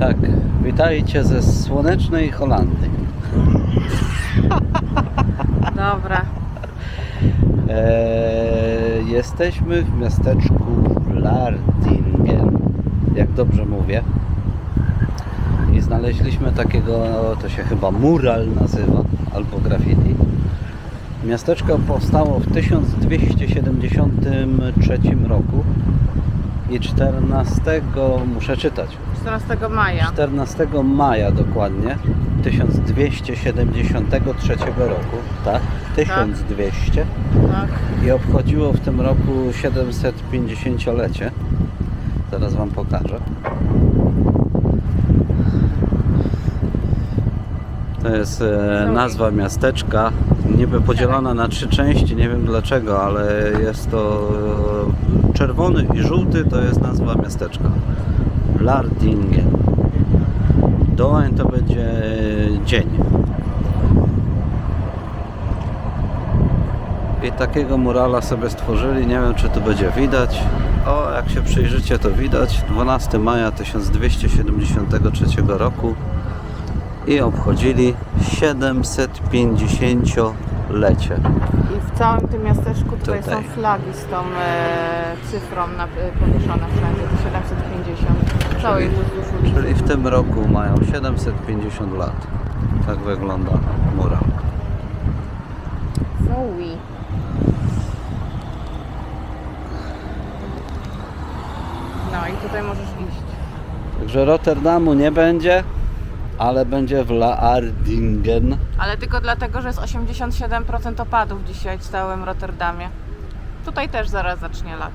Tak, witajcie ze słonecznej Holandii. Dobra. Eee, jesteśmy w miasteczku Lardingen, jak dobrze mówię. I znaleźliśmy takiego, to się chyba mural nazywa, albo graffiti. Miasteczko powstało w 1273 roku i 14, muszę czytać, 14 maja. 14 maja dokładnie 1273 roku, tak? 1200 Tak. i obchodziło w tym roku 750-lecie. Zaraz Wam pokażę. To jest e, nazwa miasteczka, niby podzielona na trzy części, nie wiem dlaczego, ale jest to e, czerwony i żółty to jest nazwa miasteczka. Lardingen. Dołem to będzie dzień. I takiego murala sobie stworzyli, nie wiem czy tu będzie widać. O, jak się przyjrzycie to widać. 12 maja 1273 roku i obchodzili 750-lecie. I w całym tym miasteczku tutaj, Tutaj. są flagi z tą e, cyfrą na, e, powieszone wszędzie. To 750. Całej wzdłuż ulicy. Czyli w tym roku mają 750 lat. Tak wygląda mural. Zoe. No i tutaj możesz iść. Także Rotterdamu nie będzie, ale będzie w Laardingen. Ale tylko dlatego, że jest 87% opadów dzisiaj w całym Rotterdamie. Tutaj też zaraz zacznie lać.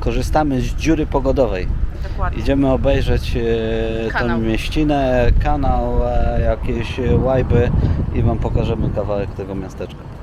Korzystamy z dziury pogodowej. Dokładnie. Idziemy obejrzeć e, Kanał. tą mieścinę, kanał, e, jakieś e, łajby i Wam pokażemy kawałek tego miasteczka.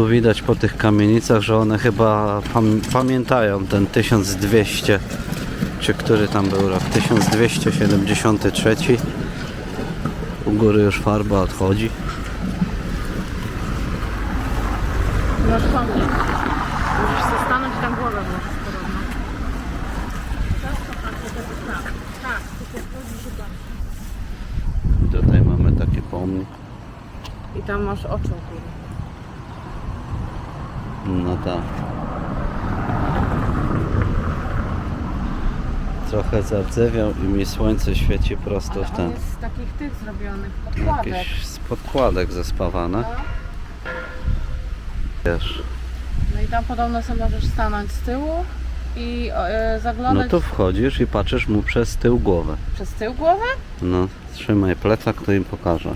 Tu widać po tych kamienicach, że one chyba pam pamiętają ten 1200, czy który tam był rok, 1273. U góry już farba odchodzi. Masz pomnik. Możesz się stanąć tam głowę włożyć podobno. Tutaj mamy taki pomnik. I tam masz oczy No tak. Trochę zardzewiał i mi słońce świeci prosto Ale w ten. jest z takich tych zrobionych podkładek. Jakieś z podkładek zespawane. No. Wiesz. no i tam podobno sobie możesz stanąć z tyłu i e, No zaglądać tu wchodzisz i patrzysz mu przez tył głowę. przez tył głowę? No, trzymaj plecak, to im pokażę.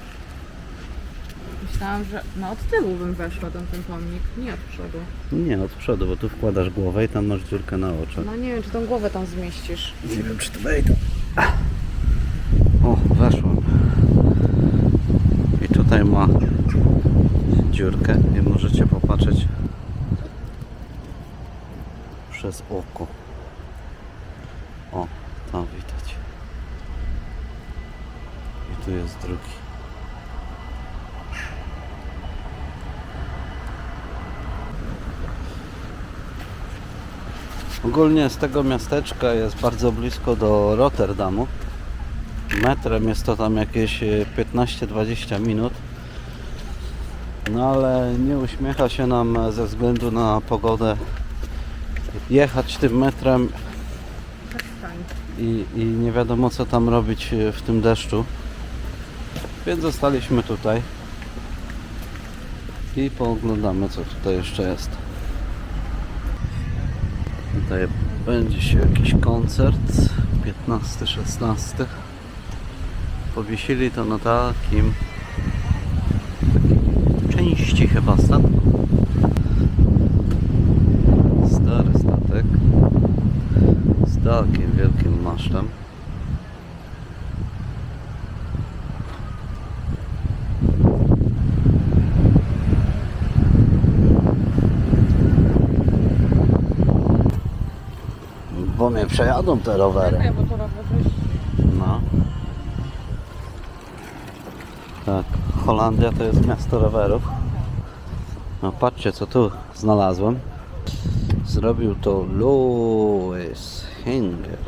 Myślałam, że no od tyłu bym weszła tam ten pomnik, nie od przodu. Nie, od przodu, bo tu wkładasz głowę i tam masz dziurkę na oczy. No nie wiem, czy tą głowę tam zmieścisz. Nie wiem, czy to wejdę. O, weszłam. I tutaj ma dziurkę i możecie popatrzeć przez oko. O, tam widać. I tu jest drugi. Ogólnie z tego miasteczka jest bardzo blisko do Rotterdamu. Metrem jest to tam jakieś e, 15-20 minut. No ale nie uśmiecha się nam e, ze względu na pogodę jechać tym metrem i, i nie wiadomo co tam robić e, w tym deszczu. Więc zostaliśmy tutaj i pooglądamy co tutaj jeszcze jest. Tutaj będzie się jakiś koncert 15-16 Powiesili to na takim części chyba statku. Stary statek z takim wielkim masztem Bo mnie przejadą te rowery bo to. No. Tak, Holandia to jest miasto rowerów. No patrzcie co tu znalazłem. Zrobił to Louis Hinger.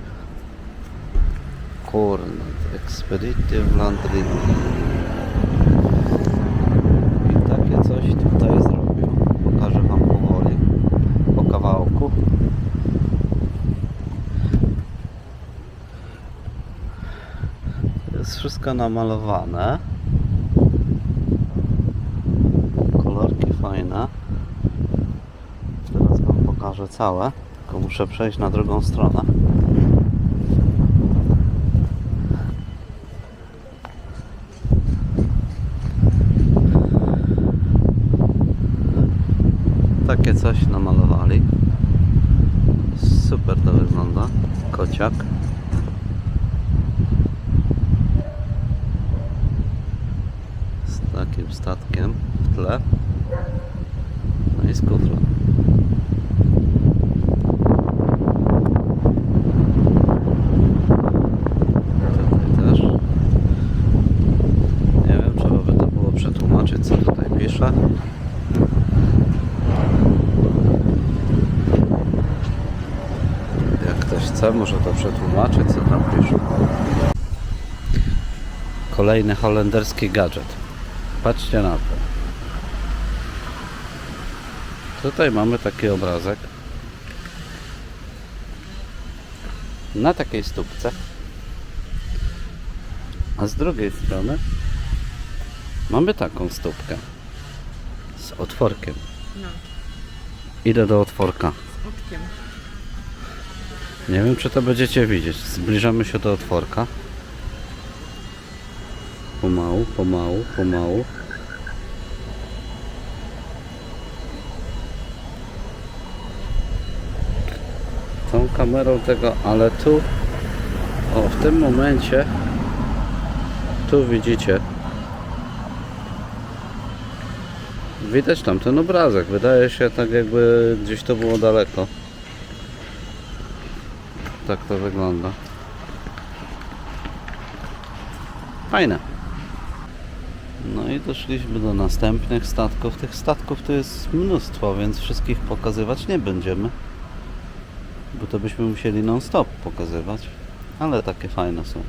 Kornet Expeditive Landry. I takie coś tutaj zrobił. Pokażę wam powoli. Po kawałku. Namalowane. Kolorki fajne. Teraz Wam pokażę całe. Tylko muszę przejść na drugą stronę. Takie coś namalowali. Super to wygląda. Kociak. Takim statkiem w tle. No i z. Tutaj też. Nie wiem, trzeba by to było przetłumaczyć, co tutaj pisze. Jak ktoś chce, może to przetłumaczyć, co tam pisze. Kolejny holenderski gadżet. Patrzcie na to. Tutaj mamy taki obrazek. Na takiej stópce. A z drugiej strony mamy taką stópkę. Z otworkiem. No, Idę do otworka. z oczkiem. Nie wiem, czy to będziecie widzieć. Zbliżamy się do otworka. Pomału, pomału, pomału. Tą kamerą tego, ale tu, o, w tym momencie, tu widzicie, widać tam ten obrazek. Wydaje się tak, jakby gdzieś to było daleko. Tak to wygląda. Fajne. I doszliśmy do następnych statków. Tych statków to jest mnóstwo, więc wszystkich pokazywać nie będziemy. Bo to byśmy musieli non-stop pokazywać. Ale takie fajne są.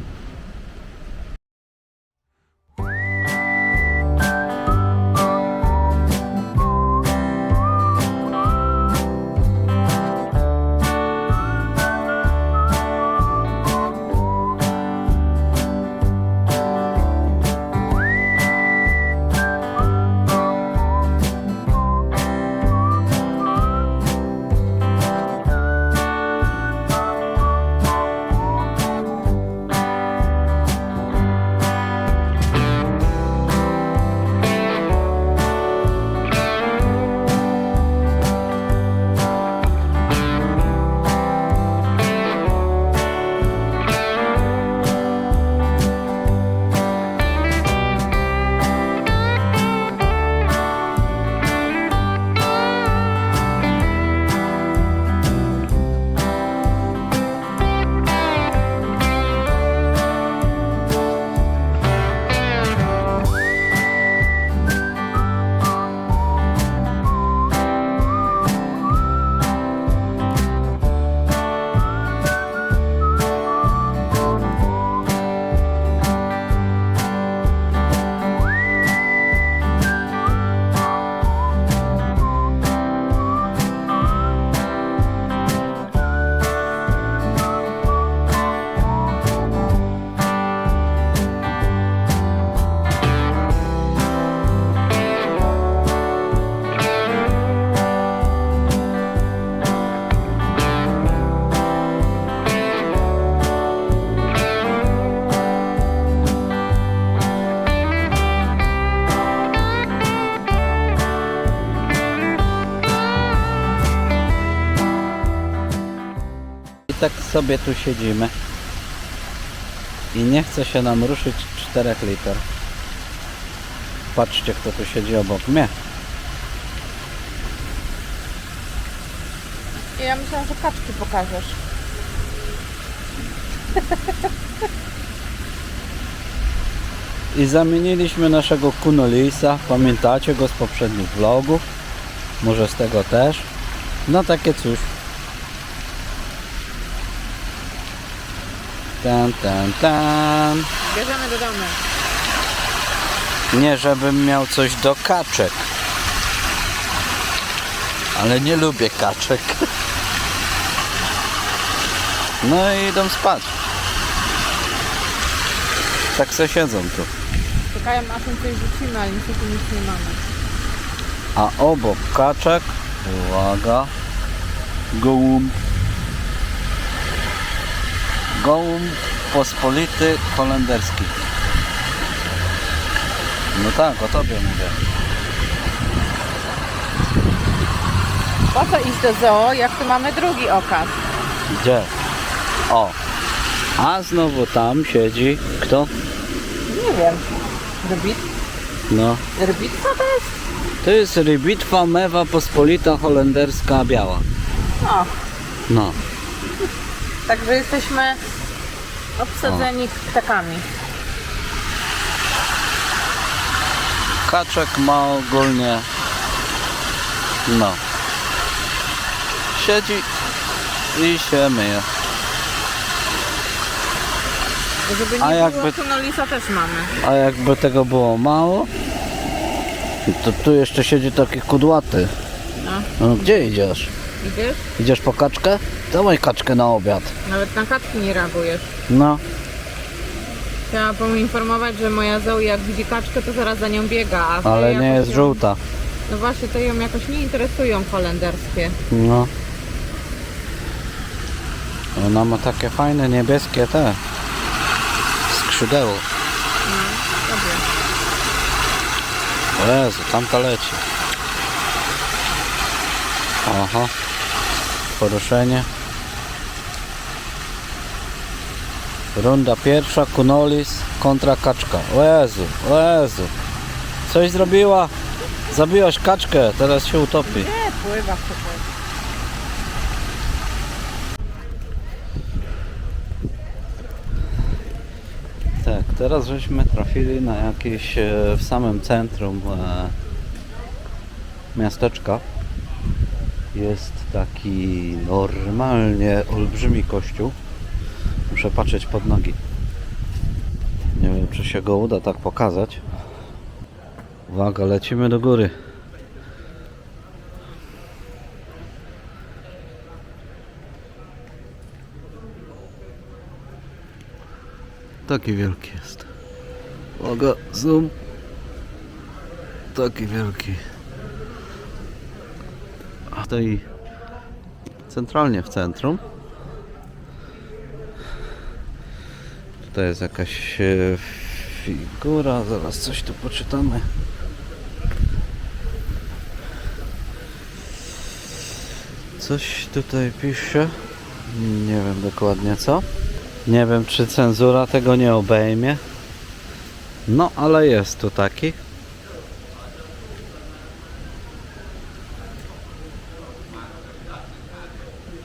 Tak sobie tu siedzimy. I nie chce się nam ruszyć 4 liter. Patrzcie, kto tu siedzi obok mnie. Ja myślałam, że kaczki pokażesz. I zamieniliśmy naszego Kunolisa. Pamiętacie go z poprzednich vlogów? Może z tego też? No takie coś. Tan, tan, tan. Bierzemy do domu. Nie, żebym miał coś do kaczek. Ale nie lubię kaczek. No i idą spać. Tak se siedzą tu. Czekają aż im coś rzucimy, ale niestety nic nie mamy. A obok kaczek, uwaga, gołąb. Gołąb pospolity holenderski. No tak, o tobie mówię. Po co iść do zoo, jak tu mamy drugi okaz? Gdzie? O. A znowu tam siedzi kto? Nie wiem. Rybit? No. Rybit co to jest? To jest rybitwa mewa pospolita holenderska biała. O, No. także jesteśmy obsadzeni ptakami. Kaczek ma ogólnie. No. Siedzi i się myje. Żeby nie A było, jakby- też mamy. A jakby tego było mało, to tu jeszcze siedzi taki kudłaty. No, No gdzie idziesz? widzisz? Idziesz po kaczkę? Dawaj kaczkę na obiad. Nawet na kaczki nie reagujesz. No. Chciałam poinformować, że moja Zoe jak widzi kaczkę, to zaraz za nią biega. A Ale jakoś nie jest ją- żółta. No właśnie, to ją jakoś nie interesują holenderskie. No. Ona ma takie fajne niebieskie te skrzydeło. Dobrze. O Jezu, tamta leci. Aha. Poruszenie. Runda pierwsza, Kunolis kontra kaczka. O Jezu, o Jezu. Coś zrobiła. Zabiłaś kaczkę, teraz się utopi. Nie, pływa przecież. Tak, teraz żeśmy trafili na jakieś e, w samym centrum e, miasteczka. Jest taki normalnie olbrzymi kościół. Muszę patrzeć pod nogi. Nie wiem, czy się go uda tak pokazać. Uwaga, lecimy do góry. Taki wielki jest. Uwaga, zoom. Taki wielki. A tutaj centralnie w centrum. Tutaj jest jakaś e, figura, zaraz coś tu poczytamy. Coś tutaj pisze. Nie wiem dokładnie co. Nie wiem, czy cenzura tego nie obejmie. No, ale jest tu taki.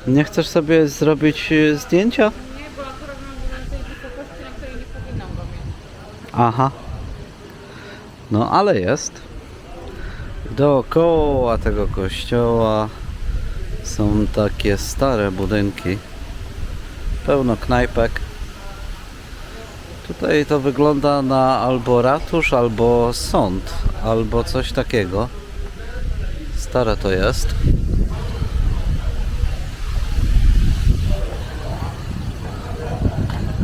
Nie chcesz sobie zrobić e, zdjęcia? Nie, bo akurat mam go na tej wysokości, na której nie powinnam go mieć. Aha. No, ale jest. Dookoła tego kościoła są takie stare budynki. Pełno knajpek. Tutaj to wygląda na albo ratusz, albo sąd, albo coś takiego. Stare to jest.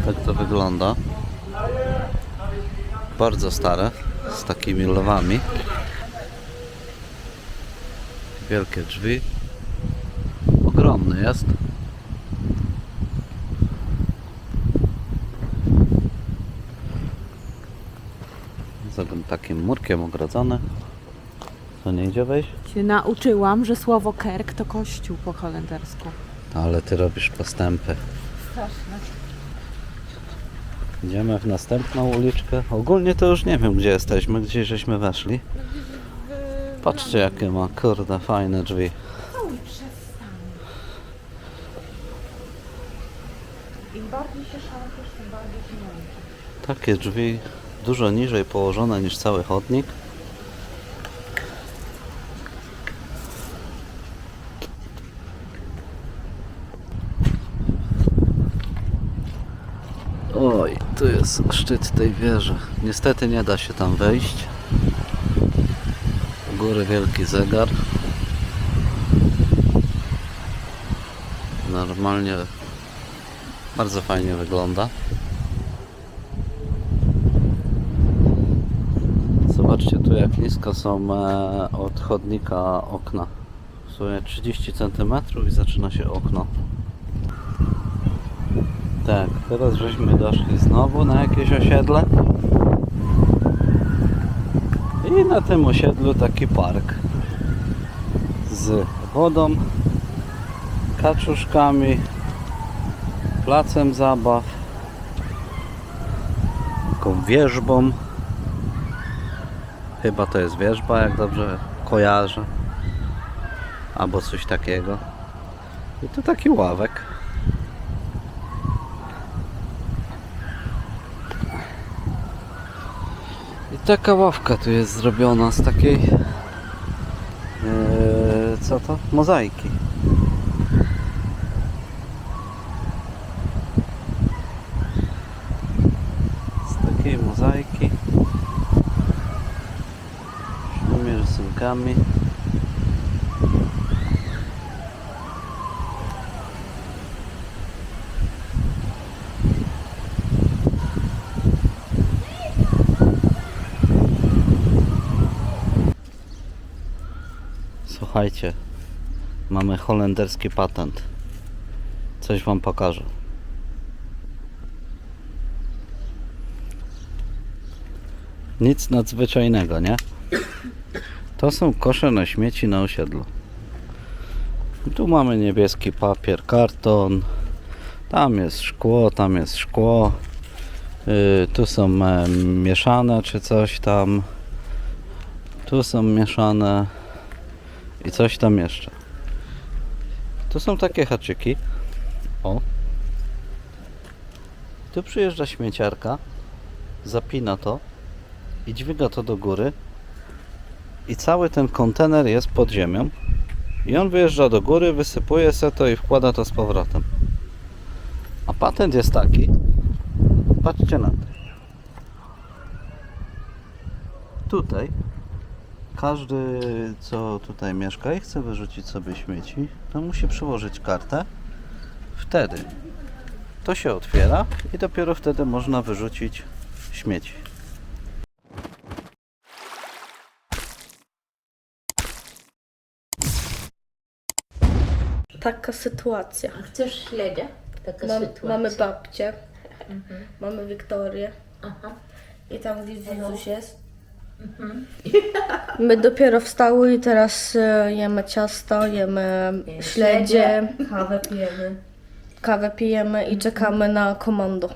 Tak to wygląda. Bardzo stare, z takimi lewami. Wielkie drzwi. Ogromny jest. Z takim murkiem ogrodzone. Co nie idzie wejść? Się nauczyłam, że słowo kerk to kościół po holendersku. Ale ty robisz postępy. Straszne. Idziemy w następną uliczkę. Ogólnie to już nie wiem gdzie jesteśmy, gdzie żeśmy weszli. Patrzcie jakie ma, kurde, fajne drzwi. Im bardziej się szarpiesz, tym bardziej się męczysz. Takie drzwi dużo niżej położone niż cały chodnik. Oj, tu jest szczyt tej wieży. Niestety nie da się tam wejść. U góry wielki zegar. Normalnie bardzo fajnie wygląda. Zobaczcie tu jak nisko są e, od chodnika okna. W sumie 30 cm i zaczyna się okno. Tak, teraz żeśmy doszli znowu na jakieś osiedle. I na tym osiedlu taki park z wodą, kaczuszkami, placem zabaw, taką wieżbą. Chyba to jest wierzba, jak dobrze kojarzę. Albo coś takiego. I tu taki ławek. Taka ławka tu jest zrobiona z takiej. Eee, co to? Mozaiki. Z takiej mozaiki. Sztymi rysunkami. Słuchajcie, mamy holenderski patent. Coś wam pokażę. Nic nadzwyczajnego, nie? To są kosze na śmieci na osiedlu. Tu mamy niebieski papier, karton. Tam jest szkło, tam jest szkło. Yy, tu są e, mieszane czy coś tam. Tu są mieszane. I coś tam jeszcze. Tu są takie haczyki. O. Tu przyjeżdża śmieciarka. Zapina to. I dźwiga to do góry. I cały ten kontener jest pod ziemią. I on wyjeżdża do góry, wysypuje se to i wkłada to z powrotem. A patent jest taki. Patrzcie na to. Tutaj każdy, co tutaj mieszka i chce wyrzucić sobie śmieci, to musi przyłożyć kartę. Wtedy to się otwiera i dopiero wtedy można wyrzucić śmieci. Taka sytuacja. A chcesz śledzia? Taka Mam, sytuacja. mamy babcię, mamy Wiktorię Aha. i tam gdzieś Jezus jest. My dopiero wstały i teraz e, jemy ciasto, jemy śledzie, Kawę pijemy. kawę pijemy i czekamy na komando.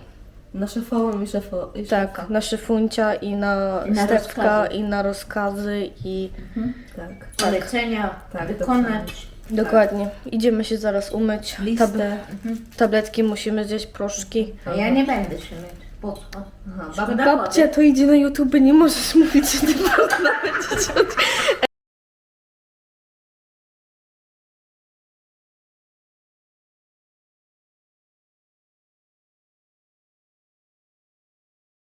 Na szefową i, szefo, i Tak, szefa. na szyfuncia i na, I na Stefka rozkazy. i na rozkazy i Tak. Polecenia Tak, wykonać. dokładnie. Idziemy się zaraz umyć. Listę. tabletki musimy zjeść, proszki. A ja nie będę się mieć. Po co? Aha, Babcia to idzie na YouTube, nie możesz mówić, że ty można